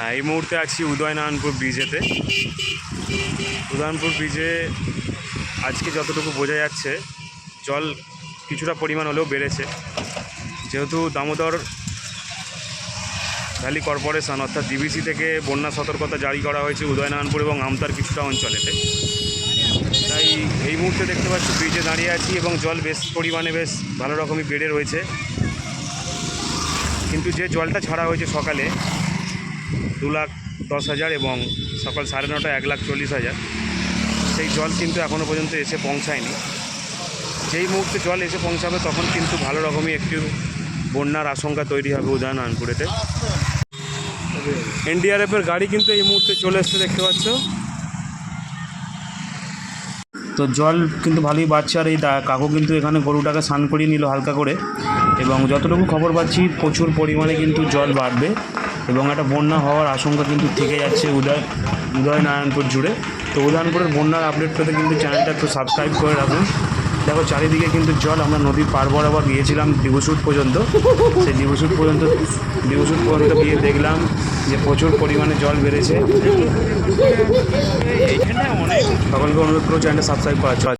হ্যাঁ এই মুহূর্তে আছি উদয়নারায়ণপুর ব্রিজেতে। উদয়নারায়ণপুর ব্রিজে আজকে যতটুকু বোঝা যাচ্ছে, জল কিছুটা পরিমাণ হলেও বেড়েছে। যেহেতু দামোদর ভ্যালি কর্পোরেশন, অর্থাৎ ডিবিসি থেকে বন্যা সতর্কতা জারি করা হয়েছে উদয়নারায়ণপুর এবং আমতার কিছুটা অঞ্চলেতে। তাই এই মুহূর্তে দেখতে পাচ্ছি ব্রিজে দাঁড়িয়ে আছি এবং জল বেশ পরিমাণে বেশ ভালো রকমই বেড়ে রয়েছে। কিন্তু যে জলটা ছাড়া হয়েছে সকালে দু লাখ দশ হাজার এবং সকাল সাড়ে নটা এক লাখ চল্লিশ হাজার। সেই জল কিন্তু এখনও পর্যন্ত এসে পৌঁছায়নি। যেই মুহূর্তে জল এসে পৌঁছাবে তখন কিন্তু ভালো রকমই একটি বন্যার আশঙ্কা তৈরি হবে উদয়নারায়ণপুরেতে এনডিআরএফের গাড়ি কিন্তু এই মুহূর্তে চলে এসছে, দেখতে পাচ্ছ। তো জল কিন্তু ভালোই বাড়ছে আর এই কাকু কিন্তু এখানে গরুটাকে স্নান করিয়ে নিল হালকা করে। এবং যতটুকু খবর পাচ্ছি, প্রচুর পরিমাণে কিন্তু জল বাড়বে। এবং একটা বন্যা হওয়ার আশঙ্কা কিন্তু থেকে যাচ্ছে উদয় উদয়নারায়ণপুর জুড়ে। তো উদয়নারায়ণপুরের বন্যার আপডেট পেতে কিন্তু চ্যানেলটা একটু সাবস্ক্রাইব করে রাখুন। দেখো, চারিদিকে কিন্তু জল। আমরা নদীর পার বরাবর গিয়েছিলাম ডিবুসুট পর্যন্ত। সেই ডিবুসুট পর্যন্ত ডিবুসুট পর্যন্ত গিয়ে দেখলাম যে প্রচুর পরিমাণে জল বেড়েছে। সকলকে অনুরোধ করো চ্যানেলটা সাবস্ক্রাইব জন্য।